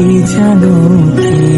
কি জানো? কেউ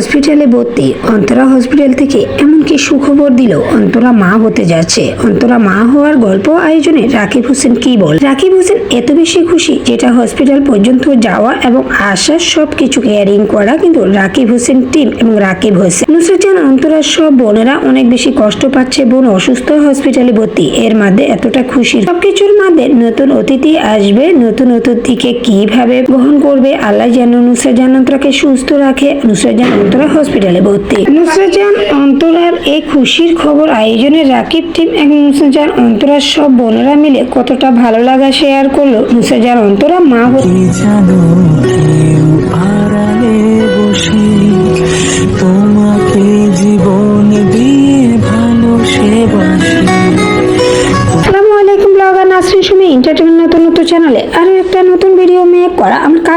হসপিটালে ভর্তি। অন্তরা হসপিটাল থেকে এমনকি সুখবর দিল, অন্তরা মা হতে যাচ্ছে। অন্তরা মা হওয়ার গল্প আয়োজনে রাকিব হোসেন কি বল? রাকিব হোসেন এত বেশি খুশি যেটা হসপিটাল পর্যন্ত যাওয়া এবং আসার সব কিছু কেয়ারিং করা কিন্তু রাকিব হোসেন টিম এবং রাকিব হোসেন। নুসরাত জাহান অন্তরার সব বোনেরা অনেক বেশি কষ্ট পাচ্ছে, বোন অসুস্থ হসপিটালে ভর্তি। এর মধ্যে এতটা খুশি। সবকিছুর মধ্যে নতুন অতিথি আসবে, নতুন অতিথিকে কীভাবে গ্রহণ করবে, আল্লাহ যেন নুসরাত জাহান অন্তরাকে সুস্থ রাখে। নুসরাত জাহান অন্তরা হসপিটালে ভর্তি। নুসরাজান অন্তরার এই খুশির খবর আয়োজনে রাকিব টিম এবং নুসরাজান অন্তরার সব বোনেরা মিলে কতটা ভালো লাগা শেয়ার করল। নুসরাজান অন্তরা মা হতে জানো বসে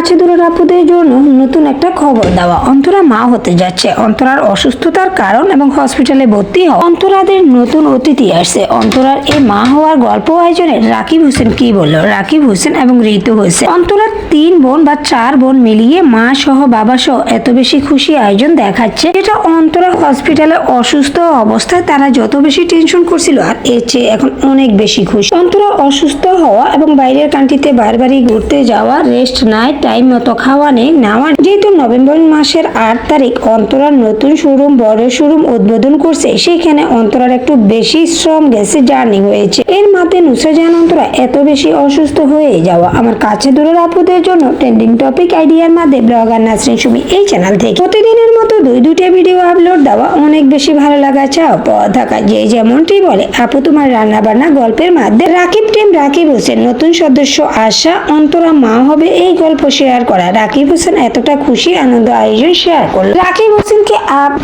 কাছে দূরের আপুদের জন্য নতুন একটা খবর দেওয়া। অন্তরা মা হতে যাচ্ছে। অন্তরার অসুস্থতার কারণ এবং হসপিটালে ভর্তি হওয়া। অন্তরাদের নতুন অতিথি আসছে। অন্তরার এই মা হওয়ার গল্প আয়োজনে রাকিব হোসেন কি বলল? রাকিব হোসেন এবং ঋতু হোসেন। অন্তরার তিন বোন বা চার বোন মিলিয়ে মা সহ বাবা সহ এত বেশি খুশি আয়োজন দেখাচ্ছে। যেটা অন্তরা হসপিটালে অসুস্থ অবস্থায় তারা যত বেশি টেনশন করছিল আর এর চেয়ে এখন অনেক বেশি খুশি। অন্তরা অসুস্থ হওয়া এবং বাইরের কান্ট্রিতে বারবারই ঘুরতে যাওয়া রেস্ট নাই টাইম মতো খাওয়া নেই। নেওয়া যেহেতু নভেম্বর মাসের আট তারিখ অন্তরার নতুন শোরুম, বড় শোরুম উদ্বোধন করছে, সেখানে অন্তরার একটু বেশি শ্রম গেছে জার্নি হয়েছে। এর মাঝে নুসরা জাহান অন্তরা এত বেশি অসুস্থ হয়ে যাওয়া আমার কাছে দূরের আপুদের জন্য ট্রেন্ডিং টপিক আইডিয়ার মাঝে ব্লগার নাসরিন সুমি এই চ্যানেল থেকে। প্রতিদিনের মতো দুই দুইটা ভিডিও আপলোড দেওয়া অনেক বেশি ভালো লাগা চাও? পথ থাকা যে যেমনটি বলে, আপু তোমার রান্না বান্না গল্পের মাধ্যমে। রাকিব টিম রাকিব হোসেন, নতুন সদস্য আশা, অন্তরা মা হবে এই গল্প শেয়ার করা। রাকিব হোসেন এতটা খুশি, আনন্দ আয়োজন শেয়ার করল। রাকিব হোসেনকে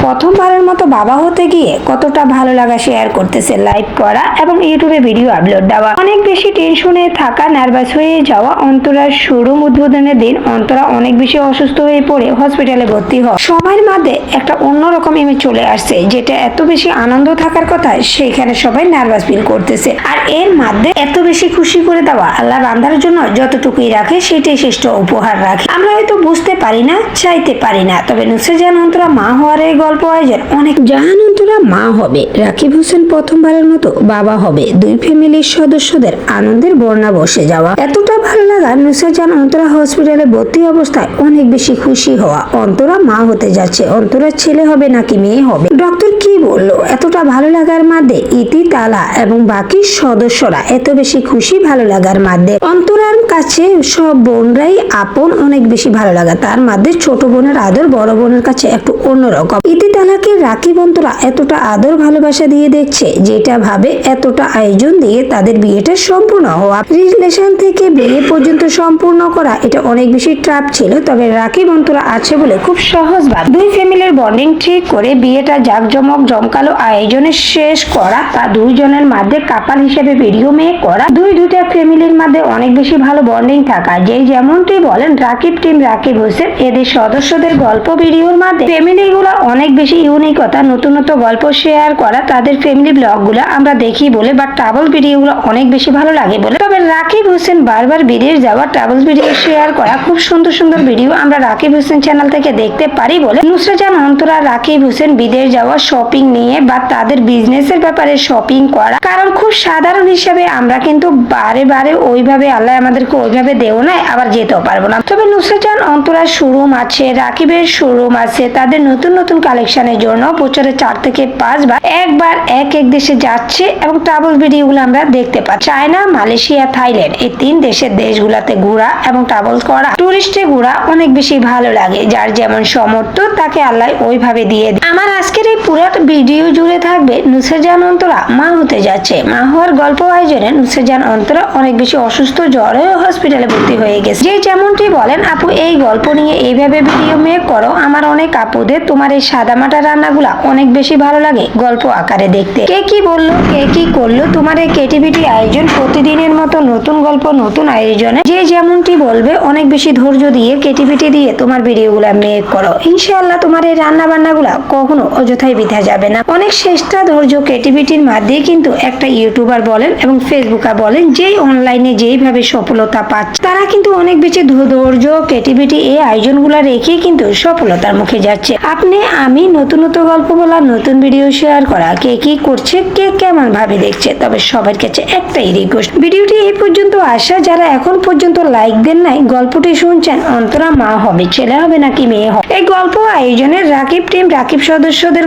প্রথমবারের মতো বাবা হতে গিয়ে কতটা ভালো লাগা শেয়ার করতেছে লাইভ করা এবং ইউটিউবে ভিডিও আপলোড দেওয়া। অনেক বেশি টেনশনে থাকা নার্ভাস হয়ে যাওয়া অন্তরার শোরুম উদ্বোধনের দিন অন্তরা অনেক বেশি অসুস্থ হয়ে পড়ে হসপিটালে ভর্তি হয় সময়ের মাঝে একটা অন্যরকম ইমেজ চলে আসছে, যেটা এত বেশি আনন্দ থাকার কথা সেখানে সবাই নার্ভাস ফিল করতেছে। আর এর মধ্যে এত বেশি খুশি করে দেওয়া আল্লাহ বান্দার জন্য যতটুকুই রাখে, সেটাই শ্রেষ্ঠ উপহার। রাখে। আমরা হয়তো বুঝতে পারি না, চাইতে পারি না। তবে নুসরে জাহান অন্তরা মা হওয়ার এই গল্প আয়োজন অনেক জাহান অন্তরা মা হবে। রাকিব হোসেন প্রথমবারের মতো বাবা হবে। দুই ফ্যামিলির সদস্যদের আনন্দের বর্ণা বসে যাওয়া। এতটা ভালো লাগা নুসরে জাহান অন্তরা হসপিটালে ভর্তি অবস্থায় অনেক বেশি খুশি হওয়া। অন্তরা মা হতে যাচ্ছে। অন্তরা ছেলে হবে নাকি মেয়ে হবে? ডক্টর কি বলল? এতটা ভালো লাগার মধ্যে ইতি, তালা এবং বাকি সদস্যরা এত বেশি খুশি ভালো লাগার মধ্যে অন্তরার কাছে সব বোনরাই আপন অনেক বেশি ভালো লাগা। তার মধ্যে ছোট বোনের আদর বড় বোনের কাছে একটু অন্যরকম। ইতি তালাকে রাখি বন্ধুরা এতটা আদর ভালোবাসা দিয়ে দেখছে, যেটা ভাবে এতটা আয়োজন দিয়ে তাদের বিয়েটা সম্পূর্ণ হওয়া। রিলেশন থেকে বিয়ে পর্যন্ত সম্পূর্ণ করা, এটা অনেক বেশি ট্রাপ ছিল। তবে রাখি বন্ধুরা আছে বলে খুব সহজ ভাব। দুই ফ্যামিলির বন্ডিং ঠিক করে বিয়েটা জাঁকজমক জমকালো আয়োজনে শেষ করা তা দুইজনের মধ্যে কাপাল হিসেবে ভিডিও মেয়ে করা। দুই দুইটা ফ্যামিলির মধ্যে অনেক বেশি ভালো বন্ডিং থাকা, যেই যেমনটি বলেন রাকিব টিম রাকিব হোসেন। এদের সদস্যদের গল্প, ভিডিওর মাধ্যমে ফ্যামিলি গুলা অনেক বেশি ইউনিকতা নতুন নতুন গল্প শেয়ার করা তাদের ফ্যামিলি ব্লগগুলা আমরা দেখি বলে, বা ট্রাভেল ভিডিও গুলো অনেক বেশি ভালো লাগে বলে। তবে রাকিব হোসেন বারবার বিদেশ যাওয়া ট্রাভেল ভিডিও শেয়ার করা, খুব সুন্দর সুন্দর ভিডিও আমরা রাকিব হোসেন চ্যানেল থেকে দেখতে পারি বলে। নুসরা জান অন্তরা রাকিব হোসেন বিদেশ যাওয়া শপিং নিয়ে, বা তাদের বিজনেসের ব্যাপারে শপিং করা। কারণ খুব সাধারণ হিসাবে আমরা কিন্তু বারে বারে ওইভাবে আল্লাহ আমাদেরকে ওইভাবে দেও না আবার যেতেও পারব না। তবে নুসরাত জান, অন্তরার শোরুম আছে, রাকিবের শোরুম আছে। তাদের নতুন নতুন কালেকশনের জন্য বছরে চার থেকে পাঁচ বার একবার এক এক দেশে যাচ্ছে এবং ট্রাভেল ভিডিওগুলো আমরা দেখতে পাচ্ছি। চায়না, মালয়েশিয়া, থাইল্যান্ড এই তিন দেশের দেশগুলোতে ঘোরা এবং ট্রাভেল করা টুরিস্টে ঘোরা অনেক বেশি ভালো লাগে। যার যেমন সমর্থ তাকে আল্লাহ ওইভাবে দিয়ে দেয়। আমার আজকের এই পুরো ভিডিও জুড়ে থাকবে নুসরাত জান, অন্তরা মা হতে যাচ্ছে। মা হওয়ার গল্প আয়োজনে নুসরাজান অন্তরা অনেক বেশি অসুস্থ, জ্বরে হসপিটালে ভর্তি হয়ে গেছে। যে যেমনটি বলেন, আপু, এই গল্প নিয়ে এইভাবে ভিডিও মেক করো। আমার অনেক আপুদের তোমার এই সাদামাটা রান্নাগুলা অনেক বেশি ভালো লাগে গল্প আকারে দেখতে। কে কি বলল, কে কি করল, তোমার এই কেটিভিটি আয়োজন প্রতিদিনের মতো নতুন গল্প, নতুন আয়োজনে যে যেমনটি বলবে, অনেক বেশি ধৈর্য দিয়ে কেটিভিটি দিয়ে তোমার ভিডিওগুলা মেক করো। ইনশাআল্লাহ তোমার এই রান্না বান্নাগুলা কখনো অযথায় বিধা যাবে না। অনেক চেষ্টা ধৈর্য কেটিভিটির মাধ্যমে কিন্তু একটা ইউটিউবার বলেন এবং ফেসবুকার বলেন, যেই অনলাইনে যেইভাবে সফলতা পাচ্ছে, তারা কিন্তু অনেক বেশি ধৈ- ধৈর্য ক্রিয়েটিভিটি এই আয়োজনগুলো রেখে কিন্তু সফলতার মুখে যাচ্ছে। আপনি, আমি নতুন নতুন গল্প বলা, নতুন ভিডিও শেয়ার করা, কে কি করছে, কে কেমন ভাবে দেখছে, তবে সবার কাছে একটাই রিকোয়েস্ট ভিডিওটি এই পর্যন্ত আসা, যারা এখন পর্যন্ত লাইক দেন নাই, গল্পটি শুনছেন, অন্তরা মা হবে, ছেলে হবে নাকি মেয়ে হবে? এই গল্প আয়োজনের রাকিব টিম রাকিব সদস্যদের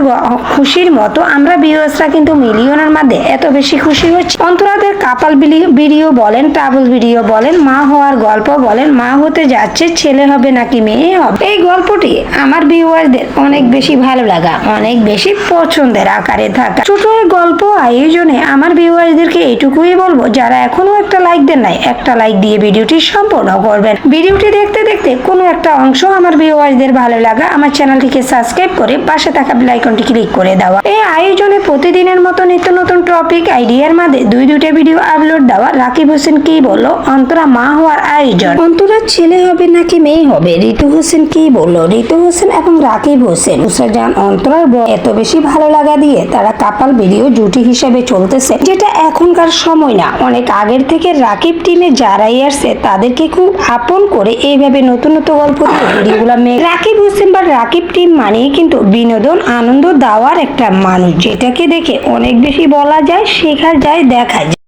খুশির মতো। আমরা ভিউয়ার্সরা কিন্তু মিলিয়নের মধ্যে এত বেশি খুশি হচ্ছে। অন্তরাদের কাপাল ভিডিও বলেন ট্রাভেল ভিডিও বলেন, মা হওয়ার গল্প বলেন, মা হতে যাচ্ছে, ছেলে হবে নাকি মেয়ে হবে? এই গল্পটি আমার ভিউয়ারদের অনেক বেশি ভালো লাগা, অনেক বেশি পছন্দের আকারে থাকা। ছোট এই গল্প আয়োজনে আমার ভিউয়ারদেরকে এইটুকুই বলব, যারা এখনও একটা লাইক দেন নাই, একটা লাইক দিয়ে ভিডিওটি সম্পূর্ণ করবেন। ভিডিওটি দেখতে দেখতে কোনো একটা অংশ আমার ভিউয়ারদের ভালো লাগা, আমার চ্যানেলটিকে সাবস্ক্রাইব করে পাশে থাকা বেল আইকনটি ক্লিক করে দেওয়া। এই আয়োজনে প্রতিদিনের মতো নিত্য নতুন টপিক আইডিয়ার মাঝে দুই দুইটা ভিডিও আপলোড দেওয়া রাকিব হোসেন কি বলল? অন্তরা মা হওয়ার আয়োজন। অন্তরা ছেলে হবে নাকি মেয়ে হবে? ঋতু হোসেন কি বলল? ঋতু হোসেন এবং রাকিব হোসেন উসাজান অন্তরার ব- এত বেশি ভালো লাগা দিয়ে তারা কাপাল ভিডিও জুটি হিসেবে চলতেছে, যেটা এখনকার সময় না। অনেক আগের থেকে রাকিব টিমে যারাই আসছে তাদেরকে খুব আপন করে এইভাবে নতুন নতুন গল্প ভিডিওগুলো মেয়ে। রাকিব হোসেন বা রাকিব টিম মানেই কিন্তু বিনোদন, আনন্দ দেওয়ার একটা মানুষ, যেটাকে দেখে অনেক বেশি বলা যায় শেখা যায় দেখা যায়।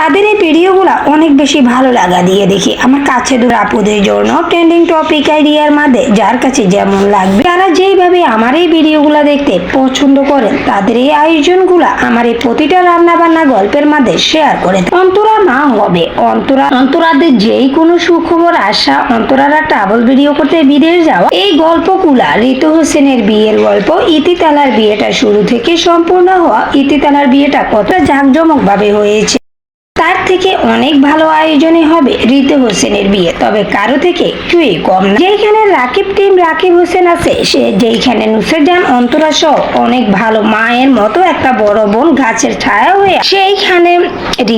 তাদের এই ভিডিওগুলো অনেক বেশি ভালো লাগা দিয়ে দেখি। আমার কাছে দূর আপুদের জন্য ট্রেন্ডিং টপিক আইডিয়ার মাঝে যার কাছে যেমন লাগবে, তারা যেইভাবে আমার এই ভিডিওগুলো দেখতে পছন্দ করেন, তাদের এই আয়োজনগুলো আমার এই প্রতিটা রান্না বান্না গল্পের মাঝে শেয়ার করে অন্তরা মা হবে। অন্তরা, অন্তরাদের যেই কোনো সুখবর আসা অন্তরারা ট্রাভেল ভিডিও করতে বিদেশ যাওয়া। এই গল্পগুলা ঋতু হোসেনের বিয়ের গল্প, ইতিতালার বিয়েটা শুরু থেকে সম্পূর্ণ হওয়া। ইতিতালার বিয়েটা কত জাঁকজমক ভাবে হয়েছে তার থেকে অনেক ভালো আয়োজনে হবে ঋতু হোসেনের বিয়ে। তবে কারও থেকে একটুই কম না। যেখানে রাকিব টিম রাকিব হোসেন আছে, সে যেখানে নুসরজান অন্তরা সহ অনেক ভালো মায়ের মতো একটা বড় বোন গাছের ছায়া হয়ে সেইখানে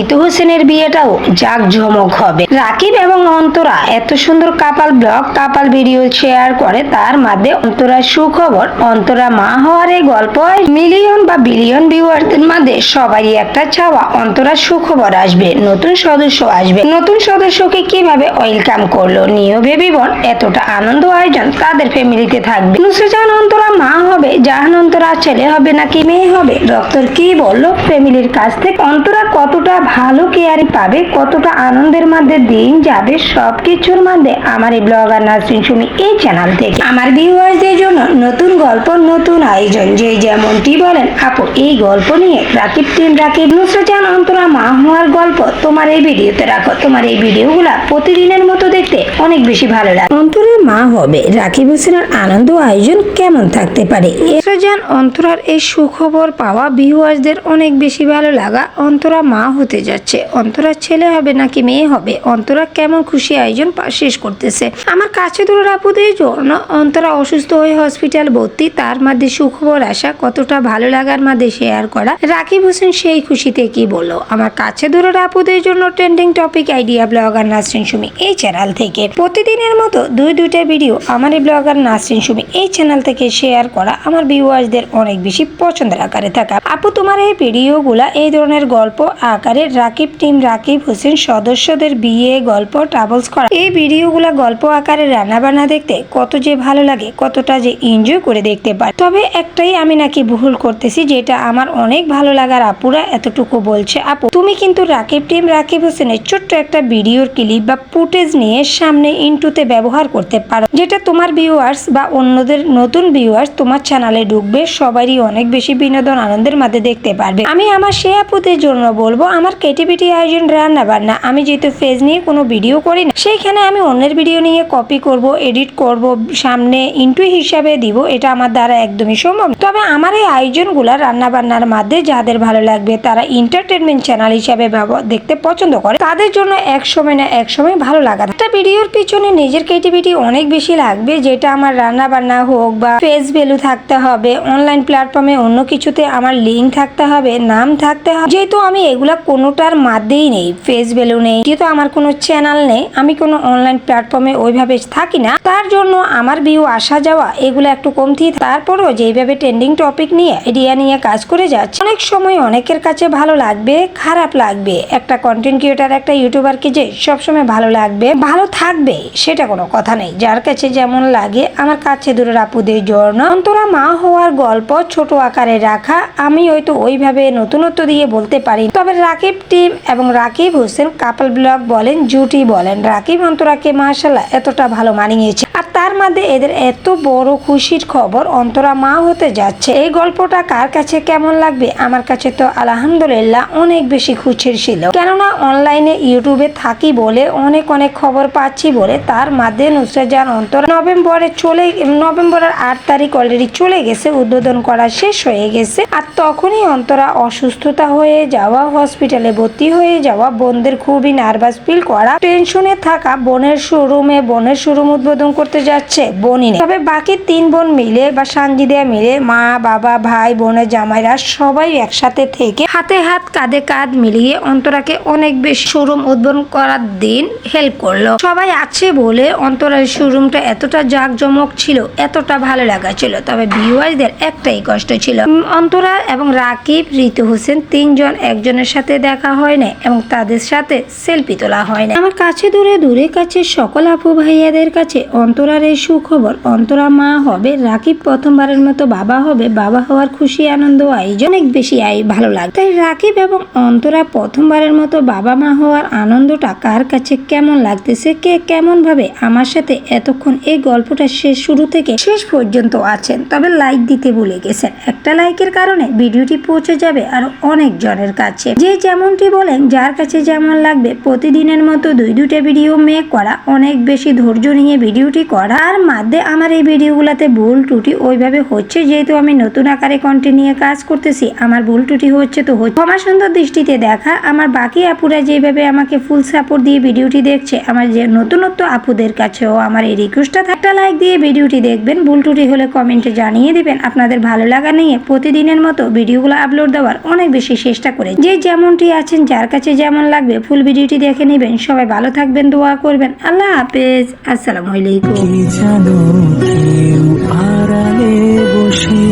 ঋতু হোসেনের বিয়েটাও জাঁকজমক হবে। রাকিব এবং অন্তরা এত সুন্দর couple vlog couple video share করে, তার মধ্যে অন্তরা সুখবর, অন্তরা মা হওয়ার এই গল্প মিলিয়ন বা বিলিয়ন ভিউয়ারদের মধ্যে সবারই একটা চাওয়া অন্তরা সুখবর আসবে। নতুন সদস্য আসবে। নতুন সদস্যকে কীভাবে ওয়েলকাম করল নিও বেবি বোন এতটা আনন্দ আয়োজন তাদের ফ্যামিলিতে থাকবে। নুসরাজান অন্তরা মা হবে, জাহান অন্তরা ছেলে হবে নাকি মেয়ে হবে? ডক্টর কি বলল? ফ্যামিলির কাছ থেকে অন্তরা কতটা ভালো কেয়ারিং পাবে, কতটা আনন্দের মধ্যে দিন যাবে, সবকিছুর মধ্যে আমার এই ব্লগার নার্সিং সুমি এই চ্যানেল থেকে। আমার ভিউয়ার্সদের জন্য নতুন গল্প, নতুন আয়োজন, যে যেমনটি বলেন, আপু, এই গল্প নিয়ে রাকিব টিম রাকিব। নুসরাজান অন্তরা মা হওয়ার গল্প তোমার এই ভিডিওতে রাখো। তোমার এই ভিডিওগুলা প্রতিদিনের মতো দেখতে অনেক বেশি ভালো লাগে। অন্তরের মা হবে রাকিব হোসেনের আনন্দ আয়োজন কেমন থাকতে পারে? নুসরাজান অন্তরার এই সুখবর পাওয়া ভিউয়ার্সদের অনেক বেশি ভালো লাগা। অন্তরা মা হতে যাচ্ছে। অন্তরা ছেলে হবে নাকি মেয়ে হবে? অন্তরা কেমন খুশি আয়োজন শেষ করতেছে। আমার কাছে দূরের আপুদের জন্য অন্তরা অসুস্থ হয়ে হসপিটাল ভর্তি। তার মধ্যে সুখবর আসা কতটা ভালো লাগার মধ্যে শেয়ার করা। রাকিব হোসেন সেই খুশিতে কি বলল? আমার কাছে দূরের আপুদের জন্য trending topic idea blogger Nasrin Sumi এই চ্যানেল থেকে। প্রতিদিনের মতো দুই দুইটা ভিডিও আমার এই ব্লগার নাসরিন সুমি এই চ্যানেল থেকে শেয়ার করা আমার ভিউয়ার্সদের অনেক বেশি পছন্দের আকারে থাকা। আপু, তোমার এই ভিডিওগুলা এই ধরনের গল্প আকারে রাকিব টিম রাকিব হোসেন সদস্যদের বিয়ে, গল্প ট্রাভেলস করা। এই ভিডিওগুলা গল্প আকারে রান্না বান্না দেখতে কত যে ভালো লাগে, কতটা যে এনজয় করে দেখতে পারে। তবে একটাই আমি নাকি ভুল করতেছি, যেটা আমার অনেক ভালো লাগার আপুরা এতটুকু বলছে। আপু, তুমি কিন্তু রাকিব টিম রাকিব হোসেনের ছোট্ট একটা ভিডিওর ক্লিপ বা ফুটেজ নিয়ে সামনে ইন্টুতে ব্যবহার করতে পারো, যেটা তোমার ভিউয়ার্স বা অন্যদের নতুন ভিউয়ার্স তোমার চ্যানেলে ঢুকবে, সবারই অনেক বেশি বিনোদন আনন্দের মধ্যে দেখতে পারবে। আমি আমার সে আপুদের জন্য বলব, আমার কেটিভিটি আয়োজন রান্না বান্না, আমি যেহেতু ফেজ নিয়ে কোনো ভিডিও করি না, সেইখানে আমি অন্যের ভিডিও নিয়ে কপি করব এডিট করব, সামনে ইন্টু হিসাবে দিব, এটা আমার দ্বারা একদমই সম্ভব তবে আমার এই আয়োজনগুলো রান্না বান্নার মধ্যে যাদের ভালো লাগবে, তারা এন্টারটেনমেন্ট চ্যানেল হিসাবে ব্যবহার দেখতে পছন্দ করে, তাদের জন্য এক সময় না এক সময় ভালো লাগা একটা ভিডিওর পিছনে নিজের ক্রিয়েটিভিটি অনেক বেশি লাগবে, যেটা আমার রান্না বান্না হোক বা ফেস ভ্যালু থাকতে হবে অনলাইন প্ল্যাটফর্মে অন্য কিছুতে আমার লিঙ্ক থাকতে হবে, নাম থাকতে হবে। যেহেতু আমি এগুলা কোনোটার মাধ্যেই নেই ফেস ভ্যালু নেই, যেহেতু আমার কোনো চ্যানেল নেই, আমি কোনো অনলাইন প্ল্যাটফর্মে ওইভাবে থাকি না, তার জন্য আমার ভিউ আসা যাওয়া এগুলো একটু কমতি। তারপরও যেইভাবে ট্রেন্ডিং টপিক নিয়ে এরিয়া নিয়ে কাজ করে যাচ্ছে, অনেক সময় অনেকের কাছে ভালো লাগবে, খারাপ লাগবে একটা কন্টেন্ট ক্রিয়েটার একটা ইউটিউবারকে যে সবসময় ভালো লাগবে, ভালো থাকবে, সেটা কোনো কথা নেই। যার কাছে যেমন লাগে, আমার কাছে দূরের আপুদের জন্য অন্তরা মা হওয়ার গল্প ছোট আকারে রাখা, আমি হয়তো ওইভাবে নতুনত্ব দিয়ে বলতে পারি। তবে রাকিব টিম এবং রাকিব হোসেন কাপল ব্লগ বলেন, জুটি বলেন। রাকিব অন্তরাকে মার্শাল্লাহ এতটা ভালো মানিয়েছে। আর তার মধ্যে এদের এত বড় খুশির খবর অন্তরা মা হতে যাচ্ছে। এই গল্পটা কার কাছে কেমন লাগবে? আমার কাছে তো আলহামদুলিল্লাহ অনেক বেশি খুশির ছিল। কেননা অনলাইনে, ইউটিউবে থাকি বলে অনেক অনেক খবর পাচ্ছি বলে তার মধ্যে নুসরাত জাহান অন্তরা নভেম্বরে চলে, নভেম্বরের আট তারিখ অলরেডি চলে গেছে, উদ্বোধন করা শেষ হয়ে গেছে। আর তখনই অন্তরা অসুস্থতা হয়ে যাওয়া হসপিটালে ভর্তি হয়ে যাওয়া, বোনদের খুবই নার্ভাস ফিল করা টেনশনে থাকা, বোনের শোরুমে বোনের শোরুম উদ্বোধন করতে যাচ্ছে, বোনই নেই। তবে বাকি তিন বোন মিলে বা সানজিদিয়া মিলে মা, বাবা, ভাই, বোনের জামাইরা সবাই একসাথে থেকে হাতে হাত, কাঁধে কাঁধ মিলিয়ে অন্তরাকে অনেক বেশি শোরুম উদ্বোধন করার দিন হেল্প করল। সবাই আছে বলে অন্তরার শোরুমটা এতটা জাঁকজমক ছিল, এতটা ভালো লাগা ছিল, তবে ভিউয়ারদের একটাই কষ্ট ছিল। অন্তরা এবং রাকিব ঋতু হোসেন তিনজন একজনের সাথে দেখা হয় না এবং তাদের সাথে সেলফি তোলা হয় না আমার কাছে দূরে দূরে কাছে সকল আপু ভাইয়াদের কাছে অন্তরার এই সুখবর, অন্তরা মা হবে, রাকিব প্রথমবারের মতো বাবা হবে, বাবা হওয়ার খুশি, আনন্দ আয়োজন অনেক বেশি আই ভালো লাগে তাই রাকিব এবং অন্তরা প্রথমবারের মতো বাবা মা হওয়ার আনন্দটা কার কাছে কেমন লাগতেছে, কে কেমন ভাবে আমার সাথে এতক্ষণ এই গল্পটা শেষ শুরু থেকে শেষ পর্যন্ত আছেন, তবে লাইক দিতে ভুলে গেছেন। একটা লাইকের কারণে ভিডিওটি পৌঁছে যাবে আর অনেক জনের কাছে। যে যেমনটি বলেন, যার কাছে যেমন লাগবে, প্রতিদিনের মতো দুই দুটো ভিডিও মেক করা অনেক বেশি ধৈর্য নিয়ে ভিডিওটি করা আর মাধ্যমে আমার এই ভিডিওগুলোতে ভুল ত্রুটি ওইভাবে হচ্ছে। যেহেতু আমি নতুন আকারে কন্টেন্ট নিয়ে কাজ করতেছি, আমার ভুল ত্রুটি হচ্ছে তো হচ্ছে। ক্ষমা সুন্দর দৃষ্টিতে দেখা, আমার বাকি আপুরা যেভাবে আমাকে ফুল সাপোর্ট দিয়ে ভিডিওটি দেখছে, আমার যে নতুনত্ব আপুদের কাছেও আমার এই রিকোয়েস্টটা একটা লাইক দিয়ে ভিডিওটি দেখবেন, ভুল ত্রুটি হলে কমেন্টে জানিয়ে দেবেন। আপনাদের ভালো লাগা নিয়ে প্রতিদিনের মতো ভিডিওগুলো আপলোড দেওয়ার অনেক বেশি চেষ্টা করে। যে যেমনটি আছেন, যার কাছে যেমন লাগবে ফুল ভিডিওটি দেখে নেবেন। সবাই ভালো থাকবেন, দোয়া করবেন। আল্লাহ হাফেজ। আসসালামু আলাইকুম। কি জানো কেউ আড়ালে বসে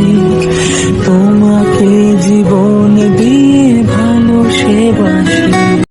তোমাকে জীবন দিয়ে